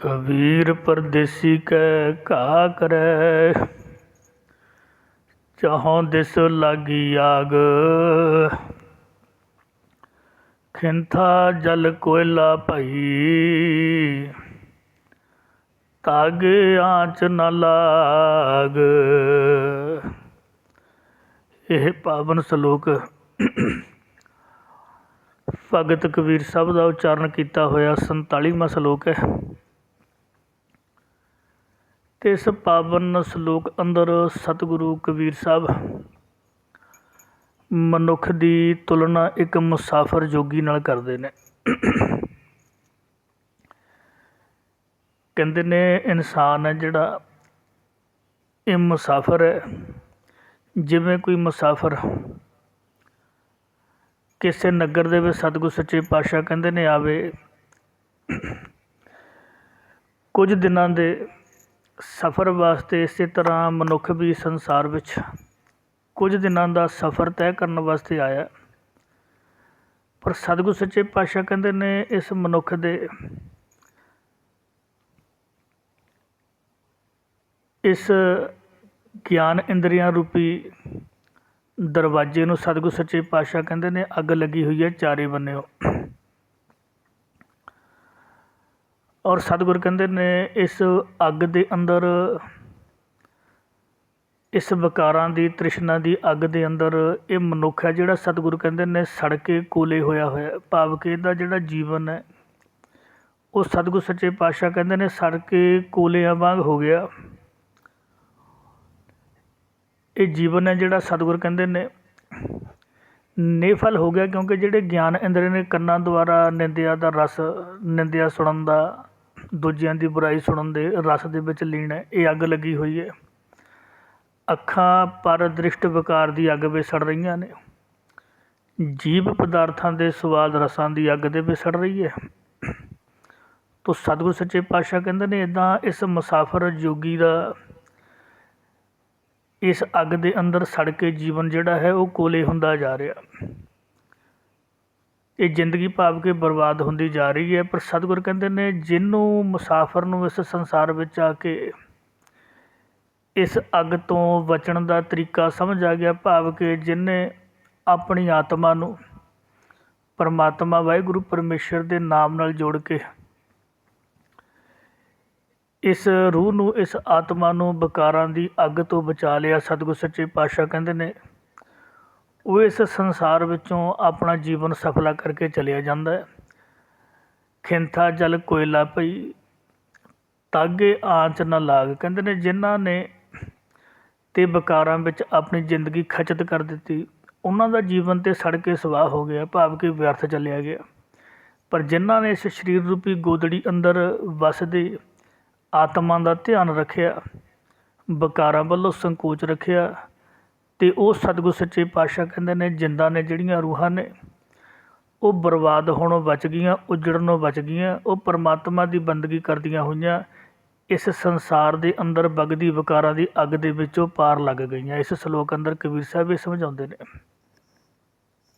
ਕਬੀਰ ਪਰਦੇਸੀ ਕੈ ਘਾ ਕਰੈ। ਚਾਹੋਂ ਦਿਸ ਲਾਗੀ ਆਗ। ਖਿੰਥਾ ਜਲ ਕੋਇਲਾ ਭਈ। ਤਾਗ ਆਂਚ ਨ ਲਾਗ। ਇਹ ਪਾਵਨ ਸ਼ਲੋਕ ਭਗਤ ਕਬੀਰ ਸਾਹਿਬ ਦਾ ਉਚਾਰਨ ਕੀਤਾ ਹੋਇਆ 47ਵਾਂ ਸ਼ਲੋਕ ਹੈ। ਇਸ ਪਾਵਨ ਸ਼ਲੋਕ ਅੰਦਰ ਸਤਿਗੁਰੂ ਕਬੀਰ ਸਾਹਿਬ ਮਨੁੱਖ ਦੀ ਤੁਲਨਾ ਇੱਕ ਮੁਸਾਫਰ ਜੋਗੀ ਨਾਲ ਕਰਦੇ ਨੇ। ਕਹਿੰਦੇ ਨੇ ਇਨਸਾਨ ਹੈ ਜਿਹੜਾ ਇਹ ਮੁਸਾਫਰ ਹੈ। ਜਿਵੇਂ ਕੋਈ ਮੁਸਾਫਰ ਕਿਸੇ ਨਗਰ ਦੇ ਵਿੱਚ ਸਤਿਗੁਰ ਸੱਚੇ ਪਾਤਸ਼ਾਹ ਕਹਿੰਦੇ ਨੇ ਆਵੇ, ਕੁਝ ਦਿਨਾਂ ਦੇ ਸਫ਼ਰ ਵਾਸਤੇ ਇਸੇ ਤਰ੍ਹਾਂ ਮਨੁੱਖ ਵੀ ਸੰਸਾਰ ਵਿੱਚ ਕੁਝ ਦਿਨਾਂ ਦਾ ਸਫ਼ਰ ਤੈਅ ਕਰਨ ਵਾਸਤੇ ਆਇਆ ਪਰ ਸਤਿਗੁਰ ਸੱਚੇ ਪਾਤਸ਼ਾਹ ਕਹਿੰਦੇ ਨੇ, ਇਸ ਮਨੁੱਖ ਦੇ ਇਸ ਗਿਆਨ ਇੰਦਰੀਆਂ ਰੂਪੀ ਦਰਵਾਜ਼ੇ ਨੂੰ ਸਤਿਗੁਰ ਸੱਚੇ ਪਾਤਸ਼ਾਹ ਕਹਿੰਦੇ ਨੇ, ਅੱਗ ਲੱਗੀ ਹੋਈ ਹੈ, ਚਾਰੇ ਬੰਨਿਓ। ਔਰ ਸਤਿਗੁਰ ਕਹਿੰਦੇ ਨੇ ਇਸ ਅੱਗ ਦੇ ਅੰਦਰ, ਇਸ ਵਿਕਾਰਾਂ ਦੀ, ਤ੍ਰਿਸ਼ਨਾ ਦੀ ਅੱਗ ਦੇ ਅੰਦਰ ਇਹ ਮਨੁੱਖ ਹੈ ਜਿਹੜਾ ਸਤਿਗੁਰ ਕਹਿੰਦੇ ਨੇ ਸੜ ਕੇ ਕੋਲੇ ਹੋਇਆ ਹੋਇਆ ਭਾਵ ਕਿ ਇਹਦਾ ਜਿਹੜਾ ਜੀਵਨ ਹੈ, ਉਹ ਸਤਿਗੁਰ ਸੱਚੇ ਪਾਤਸ਼ਾਹ ਕਹਿੰਦੇ ਨੇ ਸੜ ਕੇ ਕੋਲਿਆਂ ਵਾਂਗ ਹੋ ਗਿਆ। ਇਹ ਜੀਵਨ ਹੈ ਜਿਹੜਾ ਸਤਿਗੁਰ ਕਹਿੰਦੇ ਨੇ ਨੇਫਲ ਹੋ ਗਿਆ ਕਿਉਂਕਿ ਜਿਹੜੇ ਗਿਆਨ ਇੰਦਰੀ ਨੇ ਕੰਨਾਂ ਦੁਆਰਾ ਨਿੰਦਿਆ ਦਾ ਰਸ, ਨਿੰਦਿਆ ਸੁਣਨ ਦਾ, ਦੂਜਿਆਂ ਦੀ ਬੁਰਾਈ ਸੁਣਨ ਦੇ ਰਸ ਦੇ ਵਿੱਚ ਲੀਨ ਹੈ, ਇਹ ਅੱਗ ਲੱਗੀ ਹੋਈ ਹੈ। ਅੱਖਾਂ ਪਰ ਦ੍ਰਿਸ਼ਟ ਵਿਕਾਰ ਦੀ ਅੱਗ ਵਿੱਚ ਸੜ ਰਹੀਆਂ ਨੇ। ਜੀਵ ਪਦਾਰਥਾਂ ਦੇ ਸਵਾਦ ਰਸਾਂ ਦੀ ਅੱਗ ਦੇ ਵਿੱਚ ਸੜ ਰਹੀ ਹੈ। ਤੋ ਸਤਿਗੁਰ ਸੱਚੇ ਪਾਤਸ਼ਾਹ ਕਹਿੰਦੇ ਨੇ ਇਦਾਂ ਇਸ ਮੁਸਾਫਰ ਜੋਗੀ ਦਾ ਇਸ ਅੱਗ ਦੇ ਅੰਦਰ ਸੜ ਕੇ ਜੀਵਨ ਜਿਹੜਾ ਹੈ ਉਹ ਕੋਲੇ ਹੁੰਦਾ ਜਾ ਰਿਹਾ। ਇਹ ਜ਼ਿੰਦਗੀ ਭਾਵ ਕੇ ਬਰਬਾਦ ਹੁੰਦੀ ਜਾ ਰਹੀ ਹੈ, ਪਰ ਸਤਿਗੁਰ ਕਹਿੰਦੇ ਨੇ ਜਿਹਨੂੰ ਮੁਸਾਫਰ ਨੂੰ ਇਸ ਸੰਸਾਰ ਵਿੱਚ ਆ ਕੇ ਇਸ ਅੱਗ ਤੋਂ ਬਚਣ ਦਾ ਤਰੀਕਾ ਸਮਝ ਆ ਗਿਆ, ਭਾਵ ਕਿ ਜਿਨੇ ਆਪਣੀ ਆਤਮਾ ਨੂੰ ਪਰਮਾਤਮਾ ਵਾਹਿਗੁਰੂ ਪਰਮੇਸ਼ਰ ਦੇ ਨਾਮ ਨਾਲ ਜੋੜ ਕੇ ਇਸ ਰੂਹ ਨੂੰ, ਇਸ ਆਤਮਾ ਨੂੰ ਵਿਕਾਰਾਂ ਦੀ ਅੱਗ ਤੋਂ ਬਚਾ ਲਿਆ ਸਤਿਗੁਰ ਸੱਚੇ ਪਾਤਸ਼ਾਹ ਕਹਿੰਦੇ ਨੇ। ਉਹ ਇਸ ਸੰਸਾਰ ਵਿੱਚੋਂ ਆਪਣਾ ਜੀਵਨ ਸਫਲਾ ਕਰਕੇ ਚਲਿਆ ਜਾਂਦਾ ਹੈ। ਖਿੰਥਾ ਜਲ ਕੋਇਲਾ ਪਈ ਤਾਗੇ ਆਂਚ ਨਾ ਲਾਗ ਕਹਿੰਦੇ ਨੇ, ਜਿਨ੍ਹਾਂ ਨੇ ਤੇ ਵਿਕਾਰਾਂ ਵਿੱਚ ਆਪਣੀ ਜ਼ਿੰਦਗੀ ਖਚਤ ਕਰ ਦਿੱਤੀ। ਉਹਨਾਂ ਦਾ ਜੀਵਨ ਤੇ ਸੜ ਕੇ ਸਵਾਹ ਹੋ ਗਿਆ, ਭਾਵ ਕਿ ਵਿਅਰਥ ਚੱਲਿਆ ਗਿਆ। ਪਰ ਜਿਨ੍ਹਾਂ ਨੇ ਇਸ ਸਰੀਰ ਰੂਪੀ ਗੋਦੜੀ ਅੰਦਰ ਵਸਦੇ ਆਤਮਾ ਦਾ ਧਿਆਨ ਰੱਖਿਆ, ਵਿਕਾਰਾਂ ਵੱਲੋਂ ਸੰਕੋਚ ਰੱਖਿਆ ਅਤੇ ਉਹ ਸਤਿਗੁਰ ਸੱਚੇ ਪਾਤਸ਼ਾਹ ਕਹਿੰਦੇ ਨੇ, ਜਿੰਦਾਂ ਨੇ ਜਿਹੜੀਆਂ ਰੂਹਾਂ ਨੇ, ਉਹ ਬਰਬਾਦ ਹੋਣੋਂ ਬਚ ਗਈਆਂ, ਉਜੜਨੋਂ ਬਚ ਗਈਆਂ, ਉਹ ਪਰਮਾਤਮਾ ਦੀ ਬੰਦਗੀ ਕਰਦੀਆਂ ਹੋਈਆਂ, ਇਸ ਸੰਸਾਰ ਦੇ ਅੰਦਰ ਵਗਦੀ ਵਿਕਾਰਾਂ ਦੀ ਅੱਗ ਦੇ ਵਿੱਚੋਂ ਪਾਰ ਲੱਗ ਗਈਆਂ। ਇਸ ਸ਼ਲੋਕ ਅੰਦਰ ਕਬੀਰ ਸਾਹਿਬ ਇਹ ਸਮਝਾਉਂਦੇ ਨੇ